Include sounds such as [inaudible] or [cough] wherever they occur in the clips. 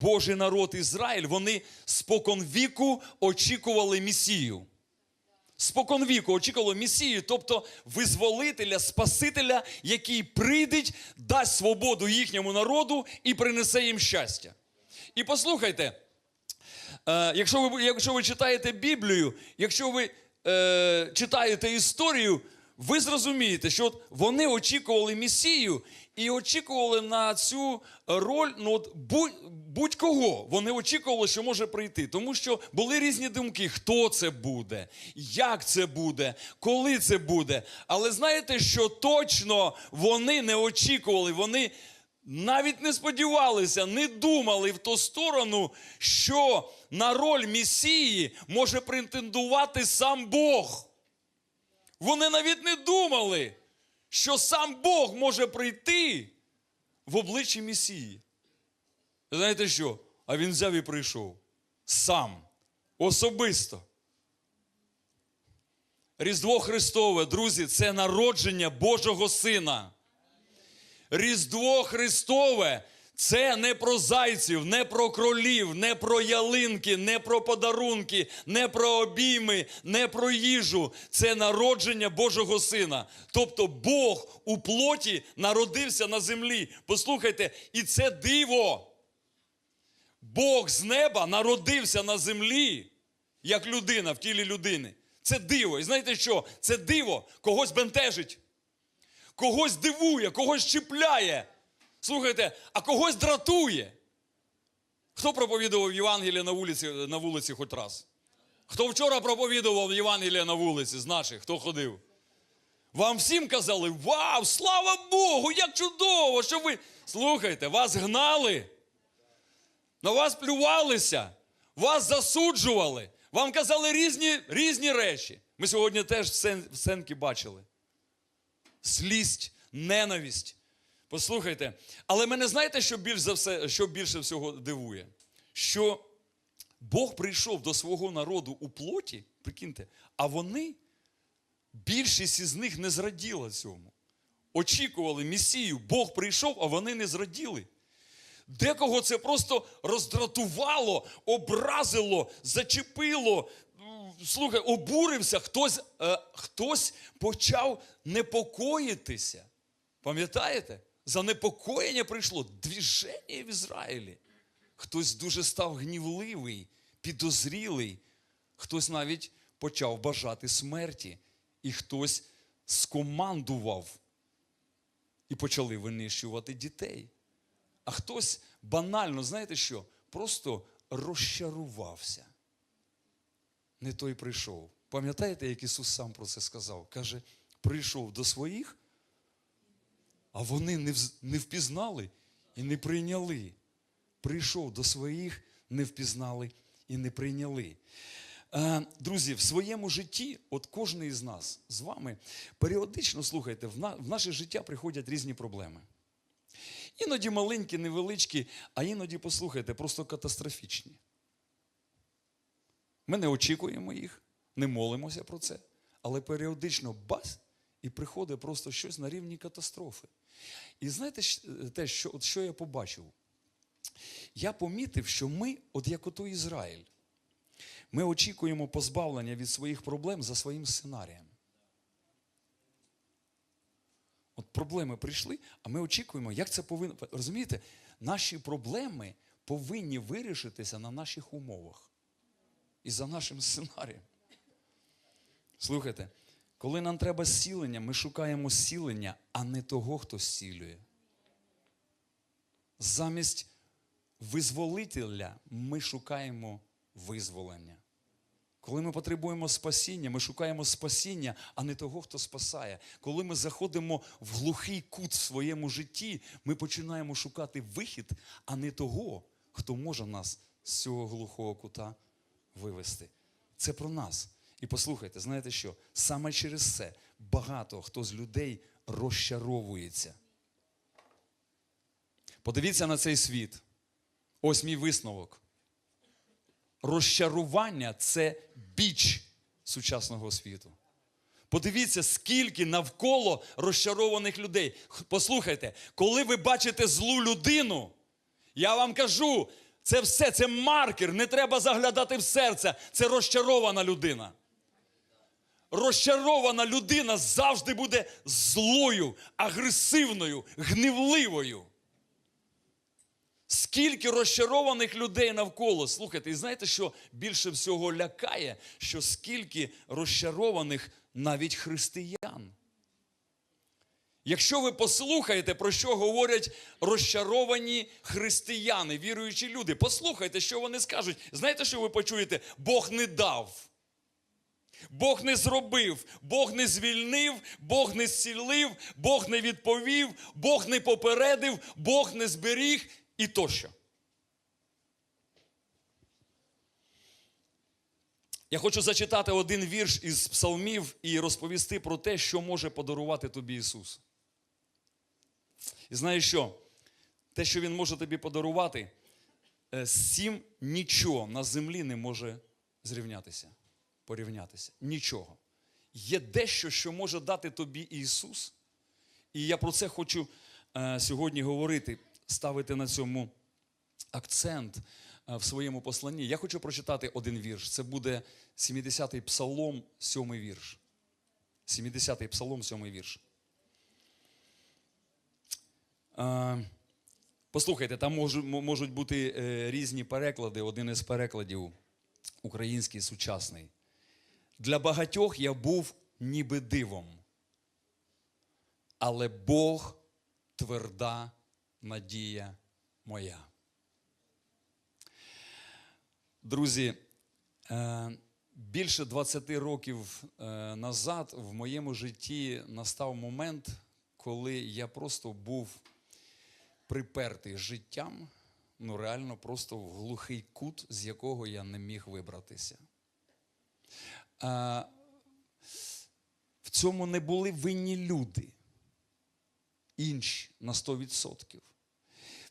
Божий народ Ізраїль, вони споконвіку очікували Месію. Споконвіку очікували Месію, тобто визволителя, Спасителя, який прийде, дасть свободу їхньому народу і принесе їм щастя. І послухайте, е, якщо, ви, якщо ви читаєте Біблію, якщо ви е, читаєте історію, ви зрозумієте, що от вони очікували Месію і очікували на цю роль ну, от будь, будь-кого. Вони очікували, що може прийти. Тому що були різні думки, хто це буде, як це буде, коли це буде. Але знаєте, що точно вони не очікували, вони навіть не сподівалися, не думали в ту сторону, що на роль Месії може претендувати сам Бог. Вони навіть не думали, що сам Бог може прийти в обличчі Месії. Знаєте що? А він взяв і прийшов. Сам. Особисто. Різдво Христове, друзі, це народження Божого Сина. Різдво Христове це не про зайців, не про кролів, не про ялинки, не про подарунки, не про обійми, не про їжу. Це народження Божого Сина. Тобто Бог у плоті народився на землі. Послухайте, і це диво. Бог з неба народився на землі, як людина в тілі людини. Це диво. І знаєте що? Це диво когось бентежить когось дивує, когось чіпляє. Слухайте, а когось дратує. Хто проповідував Євангеліє на вулиці, на вулиці хоч раз? Хто вчора проповідував Євангеліє на вулиці з наших, хто ходив? Вам всім казали: Вау, слава Богу, як чудово, що ви. Слухайте, вас гнали, на вас плювалися, вас засуджували, вам казали різні, різні речі. Ми сьогодні теж в сценки бачили злість, ненависть. Послухайте, але мене знаєте, що більш за все, що більше всього дивує? Що Бог прийшов до свого народу у плоті, прикиньте, а вони, більшість із них не зраділа цьому. Очікували Месію, Бог прийшов, а вони не зраділи. Декого це просто роздратувало, образило, зачепило. Слухай, обурився, хтось, е, хтось почав непокоїтися. Пам'ятаєте? Занепокоєння прийшло двіження в Ізраїлі. Хтось дуже став гнівливий, підозрілий, хтось навіть почав бажати смерті, і хтось скомандував і почали винищувати дітей. А хтось банально, знаєте що, просто розчарувався. Не той прийшов. Пам'ятаєте, як Ісус сам про це сказав? Каже, прийшов до своїх, а вони не, впізнали і не прийняли. Прийшов до своїх, не впізнали і не прийняли. Е, Друзі, в своєму житті, от кожен із нас з вами, періодично слухайте, в, в наше життя приходять різні проблеми. Іноді маленькі, невеличкі, а іноді, послухайте, просто катастрофічні. Ми не очікуємо їх, не молимося про це, але періодично бац, і приходить просто щось на рівні катастрофи. І знаєте те, що, от що я побачив? Я помітив, що ми, от як ото Ізраїль, ми очікуємо позбавлення від своїх проблем за своїм сценарієм. От проблеми прийшли, а ми очікуємо, як це повинно. Розумієте, наші проблеми повинні вирішитися на наших умовах і за нашим сценарієм. Слухайте, коли нам треба зцілення, ми шукаємо зцілення, а не того, хто зцілює. Замість визволителя ми шукаємо визволення. Коли ми потребуємо спасіння, ми шукаємо спасіння, а не того, хто спасає. Коли ми заходимо в глухий кут в своєму житті, ми починаємо шукати вихід, а не того, хто може нас з цього глухого кута вивести. Це про нас. І послухайте, знаєте що? Саме через це багато хто з людей розчаровується. Подивіться на цей світ. Ось мій висновок. Розчарування це біч сучасного світу. Подивіться, скільки навколо розчарованих людей. Послухайте, коли ви бачите злу людину, я вам кажу, Це все, це маркер. Не треба заглядати в серце. Це розчарована людина. Розчарована людина завжди буде злою, агресивною, гнівливою. Скільки розчарованих людей навколо. Слухайте, і знаєте, що більше всього лякає, що скільки розчарованих навіть християн. Якщо ви послухаєте, про що говорять розчаровані християни, віруючі люди, послухайте, що вони скажуть. Знаєте, що ви почуєте? Бог не дав. Бог не зробив, Бог не звільнив, Бог не зцілив, Бог не відповів, Бог не попередив, Бог не зберіг і тощо. Я хочу зачитати один вірш із псалмів і розповісти про те, що може подарувати тобі Ісус. І знаєш що? Те, що Він може тобі подарувати, е, з цим нічого на землі не може зрівнятися, порівнятися. Нічого. Є дещо, що може дати тобі Ісус. І я про це хочу е, сьогодні говорити, ставити на цьому акцент е, в своєму посланні. Я хочу прочитати один вірш. Це буде 70-й псалом, 7 вірш. 70-й псалом, 7 вірш. Е, Послухайте, там можуть, можуть бути е, різні переклади. Один із перекладів український сучасний. Для багатьох я був ніби дивом, але Бог тверда надія моя. Друзі, е, більше 20 років е, назад в моєму житті настав момент, коли я просто був припертий життям, ну реально просто в глухий кут, з якого я не міг вибратися. А, в цьому не були винні люди, інші на 100%.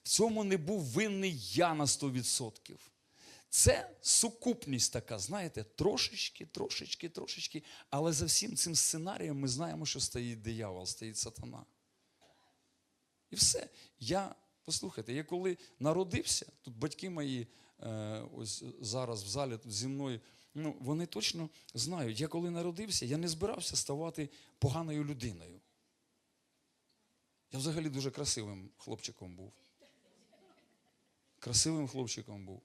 В цьому не був винний я на 100%. Це сукупність така, знаєте, трошечки, трошечки, трошечки. Але за всім цим сценарієм ми знаємо, що стоїть диявол, стоїть сатана. І все. Я, послухайте, я коли народився, тут батьки мої е, ось зараз в залі тут зі мною, ну, вони точно знають, я коли народився, я не збирався ставати поганою людиною. Я взагалі дуже красивим хлопчиком був. Красивим хлопчиком був.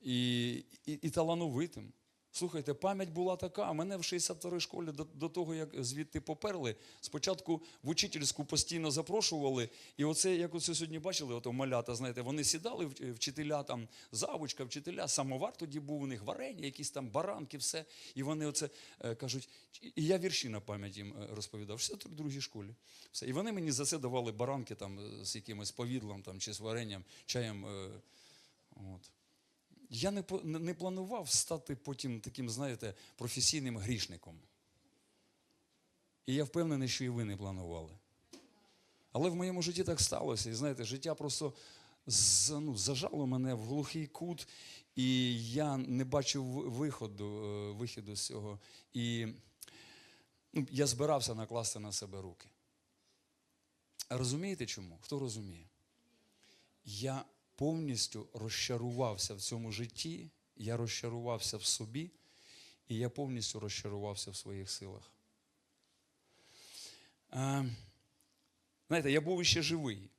І, і, і талановитим. Слухайте, пам'ять була така. Мене в 62-й школі до, до того, як звідти поперли, спочатку в учительську постійно запрошували. І оце, як оце сьогодні бачили, ото малята, знаєте, вони сідали, вчителя там, завучка, вчителя, самовар тоді був у них, варення, якісь там баранки, все. І вони оце е, кажуть, і я вірші на пам'ять їм е, розповідав, в 62-й школі. Все. І вони мені за це давали баранки там е, з якимось повідлом там, чи з варенням, чаєм. е, От. Я не, не планував стати потім таким, знаєте, професійним грішником. І я впевнений, що і ви не планували. Але в моєму житті так сталося. І знаєте, життя просто ну, зажало мене в глухий кут, і я не бачив ви- виходу, е, вихіду з цього. І ну, я збирався накласти на себе руки. Розумієте чому? Хто розуміє? Я повністю розчарувався в цьому житті, я розчарувався в собі, і я повністю розчарувався в своїх силах. Е, знаєте, я був іще живий.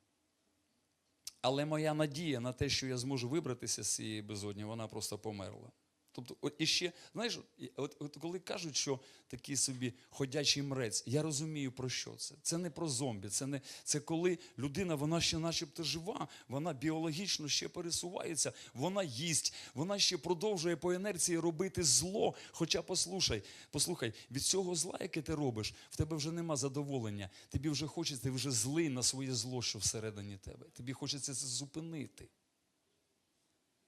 Але моя надія на те, що я зможу вибратися з цієї безодні, вона просто померла. Тобто, от іще, знаєш, от, от коли кажуть, що такий собі ходячий мрець, я розумію про що це. Це не про зомбі, це не це коли людина, вона ще начебто жива, вона біологічно ще пересувається, вона їсть, вона ще продовжує по інерції робити зло. Хоча послухай, послухай, від цього зла, яке ти робиш, в тебе вже нема задоволення. Тобі вже хочеться, ти вже злий на своє зло, що всередині тебе. Тобі хочеться це зупинити.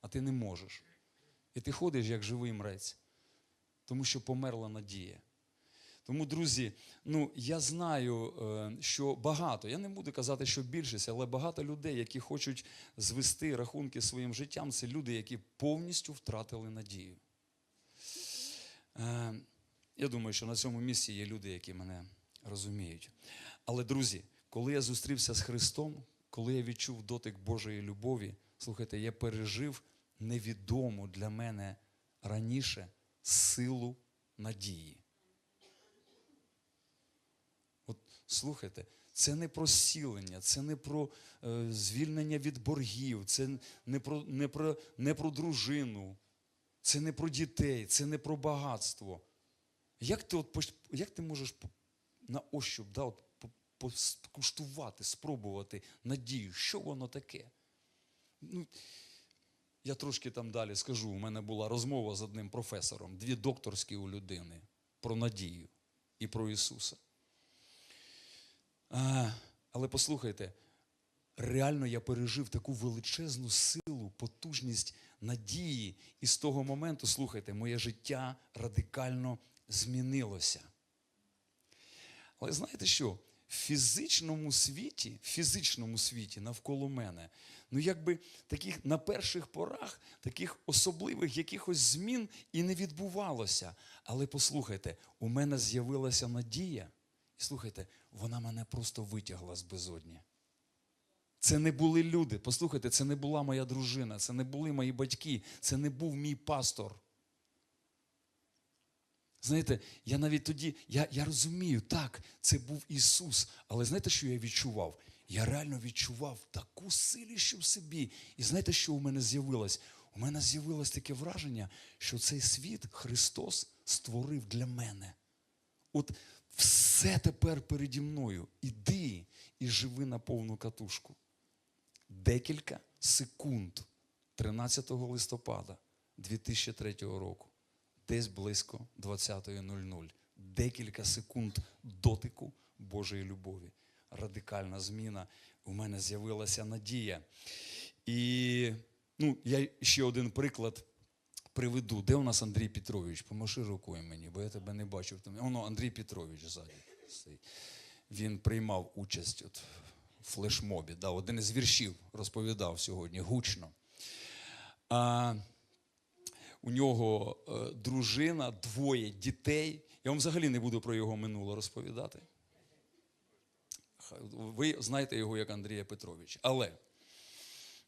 А ти не можеш. І ти ходиш як живий мрець, тому що померла надія. Тому, друзі, ну я знаю, е, що багато, я не буду казати, що більшість, але багато людей, які хочуть звести рахунки своїм життям, це люди, які повністю втратили надію. Е, Я думаю, що на цьому місці є люди, які мене розуміють. Але, друзі, коли я зустрівся з Христом, коли я відчув дотик Божої любові, Слухайте, я пережив невідому для мене раніше силу надії. От слухайте, це не про зцілення, це не про е, звільнення від боргів, це не про, не, про, не про дружину, це не про дітей, це не про багатство. Як ти, от, як ти можеш на ощуп да, от, по- спробувати надію? Що воно таке? Ну, я трошки там далі скажу. У мене була розмова з одним професором, дві докторські у людини про надію і про Ісуса. А, але послухайте, реально я пережив таку величезну силу, потужність надії. І з того моменту, слухайте, моє життя радикально змінилося. Але знаєте що? Фізичному світі, в фізичному світі навколо мене, ну якби таких на перших порах, таких особливих якихось змін і не відбувалося. Але послухайте, у мене з'явилася надія, і слухайте, вона мене просто витягла з безодні. Це не були люди. Послухайте, це не була моя дружина, це не були мої батьки, це не був мій пастор. Знаєте, я навіть тоді, я, я розумію, так, це був Ісус. Але знаєте, що я відчував? Я реально відчував таку силіщу в собі. І знаєте, що у мене з'явилось? У мене з'явилось таке враження, що цей світ Христос створив для мене. От все тепер переді мною. Іди і живи на повну катушку. Декілька секунд 13 листопада 2003 року, десь близько 20.00. Декілька секунд дотику Божої любові. Радикальна зміна. У мене з'явилася надія. І ну, я ще один приклад приведу. Де у нас Андрій Петрович? Помаши рукою мені, бо я тебе не бачив. Воно Андрій Петрович ззаді. Він приймав участь от в флешмобі. Да, один із віршів розповідав сьогодні гучно. А, у нього е, дружина, двоє дітей. Я вам взагалі не буду про його минуле розповідати. Ви знаєте його як Андрія Петровича. Але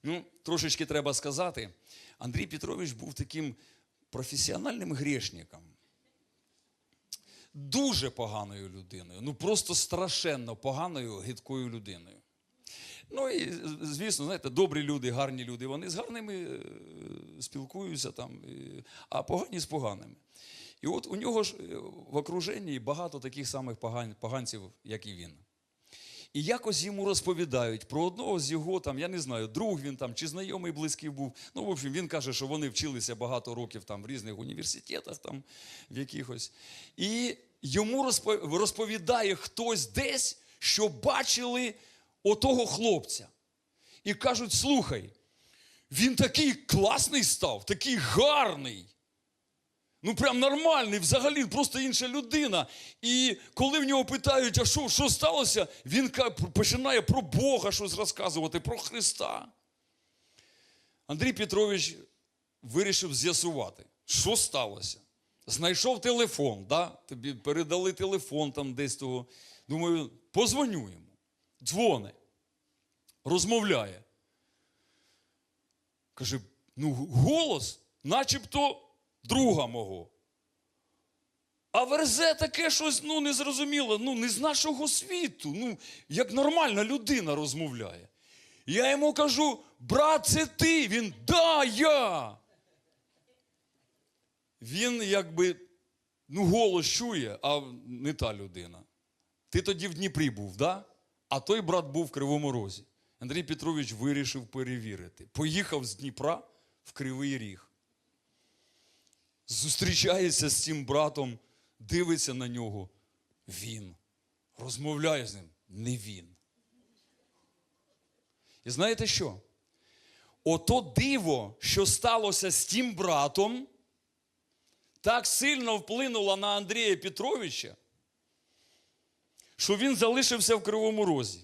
ну, трошечки треба сказати, Андрій Петрович був таким професіональним грішником. Дуже поганою людиною, ну просто страшенно поганою, гидкою людиною. Ну і звісно, знаєте, добрі люди, гарні люди, вони з гарними е, спілкуються там, а погані з поганими. І от у нього ж е, в окруженні багато таких самих поган- поганців, як і він. І якось йому розповідають про одного з його, там, я не знаю, друг він там чи знайомий близький був. Ну, в общем, він каже, що вони вчилися багато років там в різних університетах, там, в якихось. І йому розповідає хтось десь, що бачили отого хлопця. І кажуть: слухай, він такий класний став, такий гарний. Ну, прям нормальний, взагалі, просто інша людина. І коли в нього питають, а що, що сталося, він починає про Бога щось розказувати, про Христа. Андрій Петрович вирішив з'ясувати, що сталося. Знайшов телефон, да? тобі передали телефон там десь того. Думаю, позвоню йому. Дзвони, розмовляє. Каже, ну голос, начебто друга мого. А верзе таке щось ну, незрозуміле, ну, не з нашого світу. Ну, як нормальна людина розмовляє. Я йому кажу, брат, це ти. Він да, я. Він якби ну, голос чує, а не та людина. Ти тоді в Дніпрі був, да? А той брат був в Кривому Розі. Андрій Петрович вирішив перевірити. Поїхав з Дніпра в Кривий Ріг. Зустрічається з цим братом, дивиться на нього. Він. Розмовляє з ним. Не він. І знаєте що? Ото диво, що сталося з тим братом, так сильно вплинуло на Андрія Петровича, що він залишився в Кривому Розі.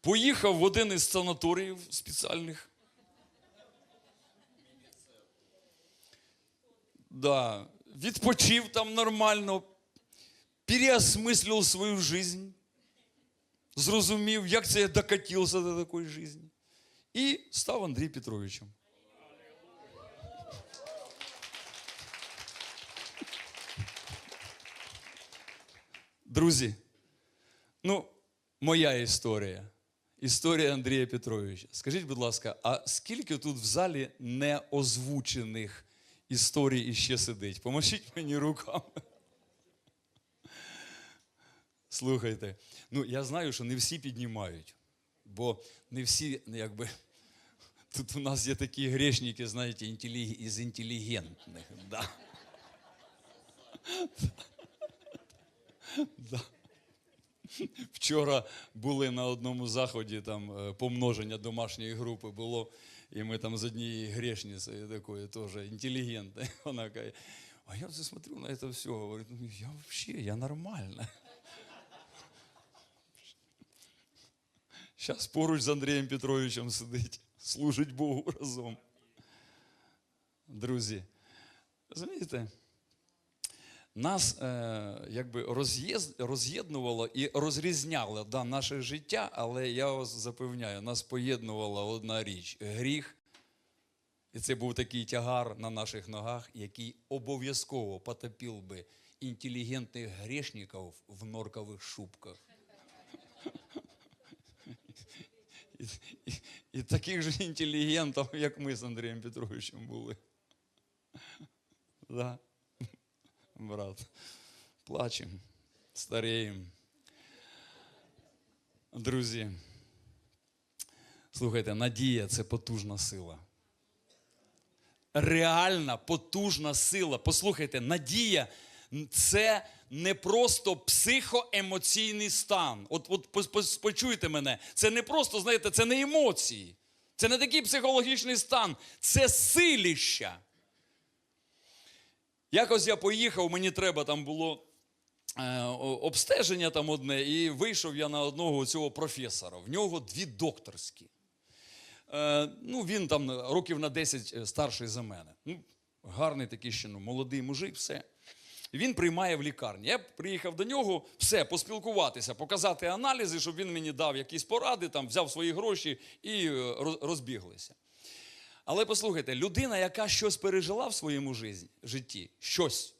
Поїхав в один із санаторіїв спеціальних. Да, відпочив там нормально, переосмислив свою жизнь, зрозумів, як це я докатився до такої житті. і став Андрій Петровичем. Друзі, ну, моя історія. Історія Андрія Петровича. Скажіть, будь ласка, а скільки тут в залі неозвучених історій іще сидить? Поможіть мені руками. Слухайте, ну я знаю, що не всі піднімають, бо не всі, ну, якби. Тут у нас є такі грешники, знаєте, інтеліг... із інтелігентних. Да. [laughs] Вчора були на одному заході, там е, помноження домашньої групи було, і ми там з однієї грешниці такої теж інтелігентної. [laughs] Вона каже, а я все смотрю на це все, говорить, ну я взагалі, я нормальна. Зараз поруч з Андрієм Петровичем сидить, служить Богу разом. Друзі, розумієте? Нас е, якби роз'єднувало і розрізняло да, наше життя, але я вас запевняю, нас поєднувала одна річ гріх. І це був такий тягар на наших ногах, який обов'язково потопив би інтелігентних грешників в норкових шубках. І, і, і таких же інтелігентів, як ми з Андрієм Петровичем були. Да брат. Плачемо, старіємо. Друзі, слухайте, надія це потужна сила. Реальна потужна сила. Послухайте, надія це не просто психоемоційний стан. От, от почуйте мене, це не просто, знаєте, це не емоції. Це не такий психологічний стан, це силіща. Якось я поїхав, мені треба там було е, обстеження там одне, і вийшов я на одного цього професора. В нього дві докторські. Е, ну, він там років на 10 старший за мене. Ну, гарний такий ще ну, молодий мужик, все. Він приймає в лікарні. Я приїхав до нього, все, поспілкуватися, показати аналізи, щоб він мені дав якісь поради, там, взяв свої гроші і е, розбіглися. Але послухайте, людина, яка щось пережила в своєму житті, щось.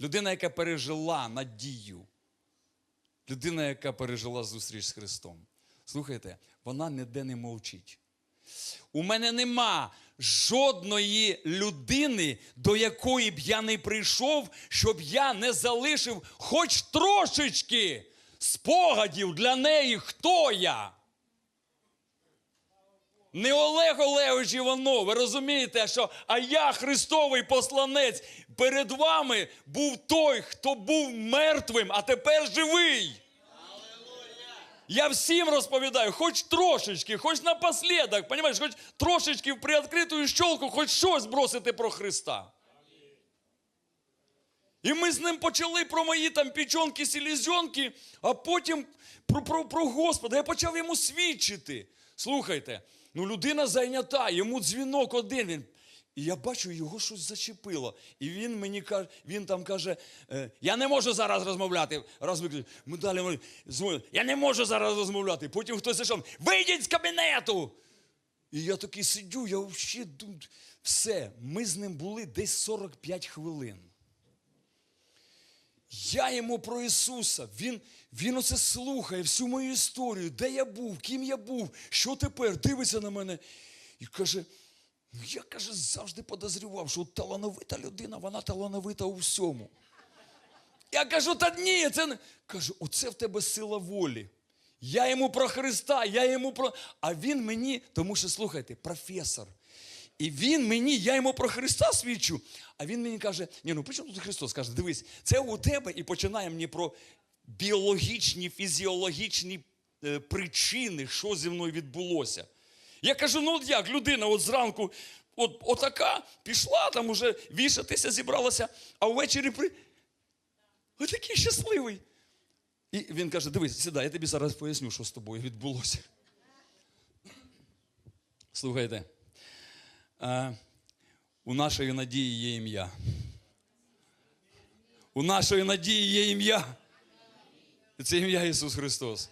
Людина, яка пережила надію. Людина, яка пережила зустріч з Христом. Слухайте, вона ніде не мовчить. У мене нема жодної людини, до якої б я не прийшов, щоб я не залишив хоч трошечки спогадів для неї, хто я. Не Олег Олегович Іванов, ви розумієте, що а я, Христовий посланець, перед вами був той, хто був мертвим, а тепер живий. Я всім розповідаю, хоч трошечки, хоч напослідок, понімаєш, хоч трошечки в приоткриту щолку, хоч щось бросити про Христа. І ми з ним почали про мої там пічонки, селезенки, а потім про, про, про Господа. Я почав йому свідчити. Слухайте, ну людина зайнята, йому дзвінок один. Він, і я бачу, його щось зачепило. І він мені каже, він там каже: е, я не можу зараз розмовляти. Раз ми далі я не можу зараз розмовляти. Потім хтось зайшов, вийдіть з кабінету. І я такий сидю, я взагалі все, ми з ним були десь 45 хвилин. Я йому про Ісуса. Він, він оце слухає всю мою історію, де я був, ким я був, що тепер, дивиться на мене і каже: ну я каже, завжди подозрював, що талановита людина, вона талановита у всьому. Я кажу, та ні, це не. Кажу, оце в тебе сила волі. Я йому про Христа, я йому про. А він мені, тому що слухайте, професор. І він мені, я йому про Христа свідчу, а він мені каже: ні, ну при чому тут Христос? Каже, дивись, це у тебе і починає мені про біологічні, фізіологічні е, причини, що зі мною відбулося. Я кажу: ну от як людина, от зранку, от, отака, пішла, там уже вішатися зібралася, а ввечері при. Отакий щасливий. І він каже: дивись, сідай, я тобі зараз поясню, що з тобою відбулося. Слухайте, у нашої надії є ім'я. У нашої надії є ім'я. Це ім'я Ісус Христос.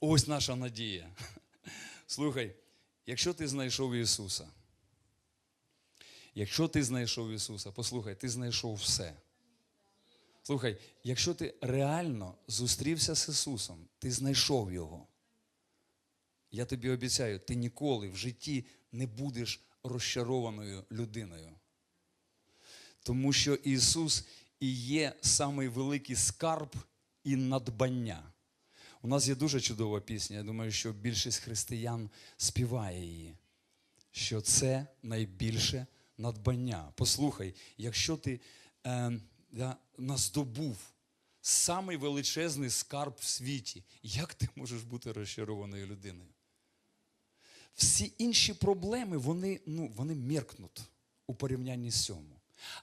Ось наша надія. Слухай, якщо ти знайшов Ісуса, якщо ти знайшов Ісуса, послухай, ти знайшов все. Слухай, якщо ти реально зустрівся з Ісусом, ти знайшов Його. Я тобі обіцяю, ти ніколи в житті не будеш розчарованою людиною. Тому що Ісус і є самий великий скарб і надбання. У нас є дуже чудова пісня. Я думаю, що більшість християн співає її. Що це найбільше надбання. Послухай, якщо ти е, да, наздобув самий величезний скарб в світі, як ти можеш бути розчарованою людиною? Всі інші проблеми, вони, ну, вони меркнуть у порівнянні з цьому.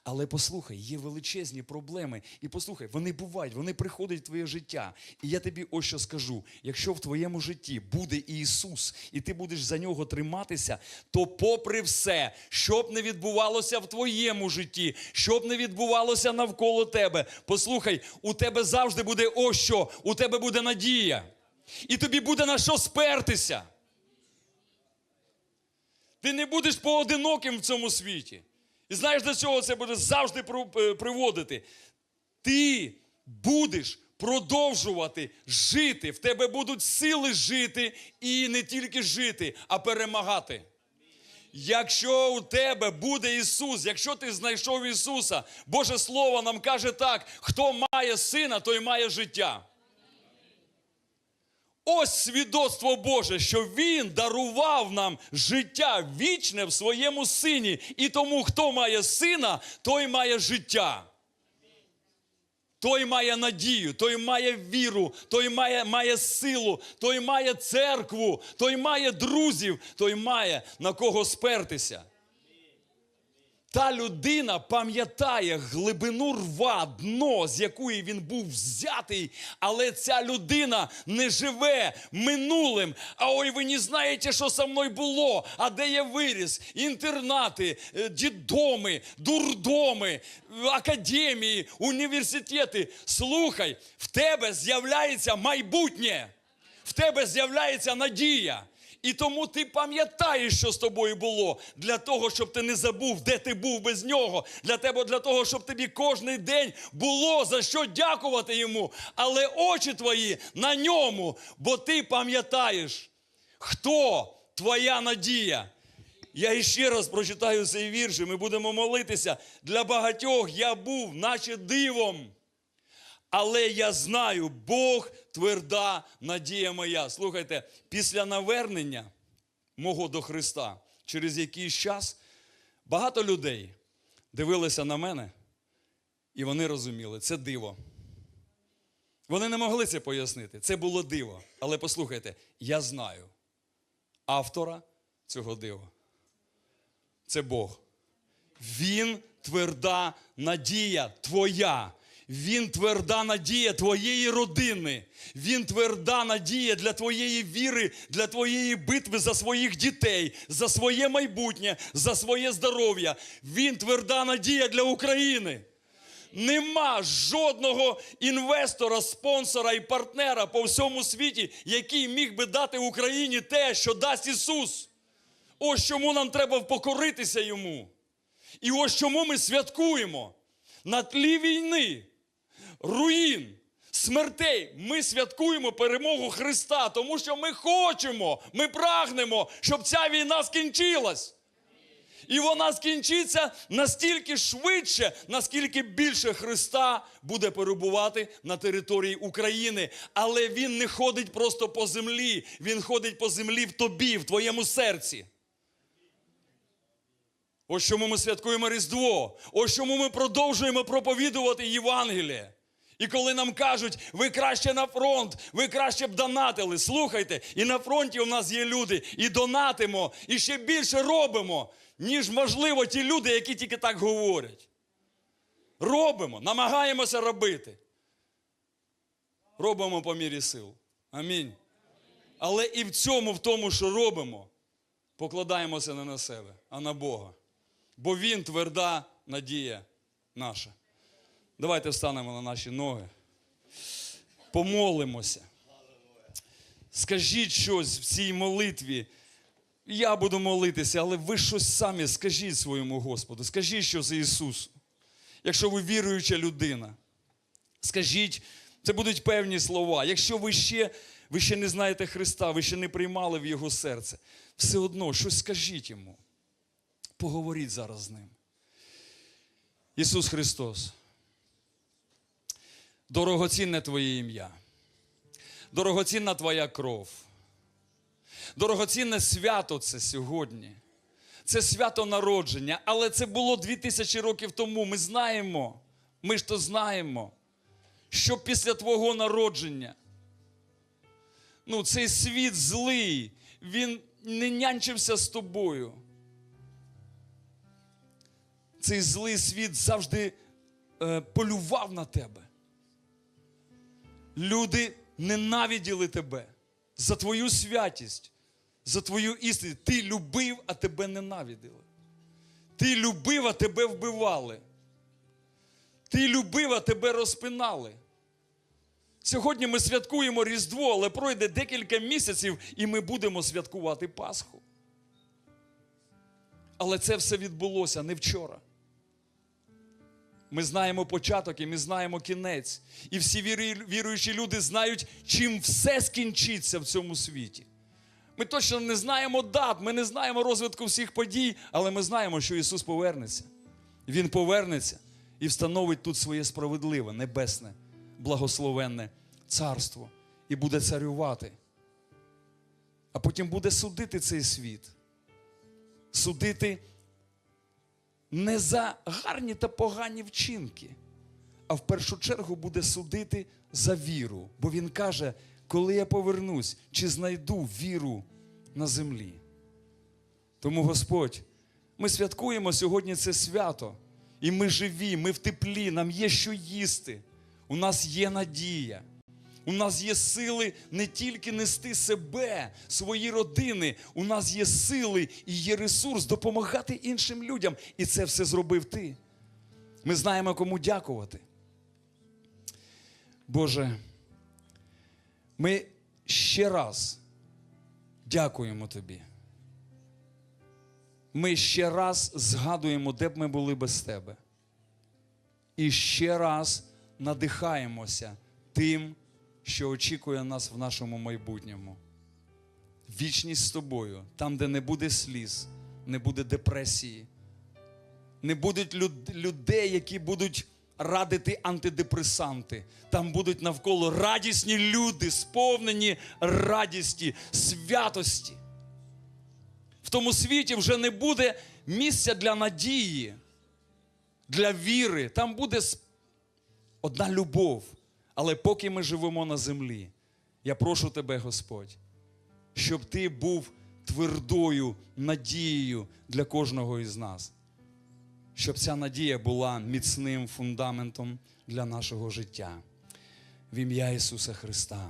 Але послухай, є величезні проблеми, і послухай, вони бувають, вони приходять в твоє життя. І я тобі ось що скажу: якщо в твоєму житті буде Ісус, і ти будеш за нього триматися, то попри все, що б не відбувалося в твоєму житті, що б не відбувалося навколо тебе, послухай, у тебе завжди буде ось що, у тебе буде надія. І тобі буде на що спертися. Ти не будеш поодиноким в цьому світі. І знаєш, до чого це буде завжди приводити? Ти будеш продовжувати жити. В тебе будуть сили жити і не тільки жити, а перемагати. Якщо у тебе буде Ісус, якщо ти знайшов Ісуса, Боже Слово нам каже так: хто має сина, той має життя. Ось свідоцтво Боже, що Він дарував нам життя вічне в своєму сині. І тому, хто має сина, той має життя. Той має надію, той має віру, той має, має силу, той має церкву, той має друзів, той має на кого спертися. Та людина пам'ятає глибину рва, дно, з якої він був взятий, але ця людина не живе минулим. А ой, ви не знаєте, що со мною було, а де я виріс? Інтернати, е, дідоми, дурдоми, академії, університети. Слухай, в тебе з'являється майбутнє, в тебе з'являється надія. І тому ти пам'ятаєш, що з тобою було, для того, щоб ти не забув, де ти був без нього. Для тебе, для того, щоб тобі кожний день було за що дякувати йому. Але очі твої на ньому, бо ти пам'ятаєш, хто твоя надія. Я іще раз прочитаю цей вірш, і ми будемо молитися. Для багатьох я був, наче дивом. Але я знаю, Бог тверда надія моя. Слухайте, після навернення мого до Христа через якийсь час багато людей дивилися на мене, і вони розуміли, це диво. Вони не могли це пояснити. Це було диво. Але послухайте, я знаю автора цього дива. Це Бог. Він тверда надія твоя. Він тверда надія твоєї родини. Він тверда надія для твоєї віри, для твоєї битви за своїх дітей, за своє майбутнє, за своє здоров'я. Він тверда надія для України. Нема жодного інвестора, спонсора і партнера по всьому світі, який міг би дати Україні те, що дасть Ісус. Ось чому нам треба покоритися йому. І ось чому ми святкуємо на тлі війни, руїн, смертей. Ми святкуємо перемогу Христа, тому що ми хочемо, ми прагнемо, щоб ця війна скінчилась. І вона скінчиться настільки швидше, наскільки більше Христа буде перебувати на території України. Але Він не ходить просто по землі, Він ходить по землі в тобі, в твоєму серці. Ось чому ми святкуємо Різдво. Ось чому ми продовжуємо проповідувати Євангеліє. І коли нам кажуть, ви краще на фронт, ви краще б донатили. Слухайте, і на фронті у нас є люди, і донатимо, і ще більше робимо, ніж можливо ті люди, які тільки так говорять. Робимо, намагаємося робити. Робимо по мірі сил. Амінь. Але і в цьому, в тому, що робимо, покладаємося не на себе, а на Бога. Бо Він тверда надія наша. Давайте встанемо на наші ноги. Помолимося. Скажіть щось в цій молитві. Я буду молитися, але ви щось самі скажіть своєму Господу. Скажіть щось Ісусу. Якщо ви віруюча людина, скажіть, це будуть певні слова. Якщо ви ще, ви ще не знаєте Христа, ви ще не приймали в Його серце, все одно щось скажіть йому. Поговоріть зараз з ним. Ісус Христос. Дорогоцінне Твоє ім'я. Дорогоцінна Твоя кров. Дорогоцінне свято це сьогодні. Це свято народження, але це було дві тисячі років тому. Ми знаємо, ми ж то знаємо, що після Твого народження ну, цей світ злий, він не нянчився з тобою. Цей злий світ завжди е, полював на тебе. Люди ненавиділи тебе за твою святість, за твою істину. Ти любив, а тебе ненавиділи. Ти любив, а тебе вбивали. Ти любив, а тебе розпинали. Сьогодні ми святкуємо Різдво, але пройде декілька місяців, і ми будемо святкувати Пасху. Але це все відбулося не вчора. Ми знаємо початок і ми знаємо кінець. І всі віруючі люди знають, чим все скінчиться в цьому світі. Ми точно не знаємо дат, ми не знаємо розвитку всіх подій, але ми знаємо, що Ісус повернеться. Він повернеться і встановить тут своє справедливе, небесне, благословенне царство і буде царювати. А потім буде судити цей світ. Судити не за гарні та погані вчинки, а в першу чергу буде судити за віру. Бо він каже, коли я повернусь, чи знайду віру на землі. Тому, Господь, ми святкуємо сьогодні це свято, і ми живі, ми в теплі, нам є що їсти. У нас є надія. У нас є сили не тільки нести себе, свої родини. У нас є сили і є ресурс допомагати іншим людям. І це все зробив ти. Ми знаємо, кому дякувати. Боже, ми ще раз дякуємо Тобі. Ми ще раз згадуємо, де б ми були без Тебе. І ще раз надихаємося тим, що очікує нас в нашому майбутньому. Вічність з тобою, там, де не буде сліз, не буде депресії, не будуть люд- людей, які будуть радити антидепресанти. Там будуть навколо радісні люди, сповнені радісті, святості. В тому світі вже не буде місця для надії, для віри. Там буде одна любов. Але поки ми живемо на землі, я прошу тебе, Господь, щоб ти був твердою надією для кожного із нас. Щоб ця надія була міцним фундаментом для нашого життя. В ім'я Ісуса Христа.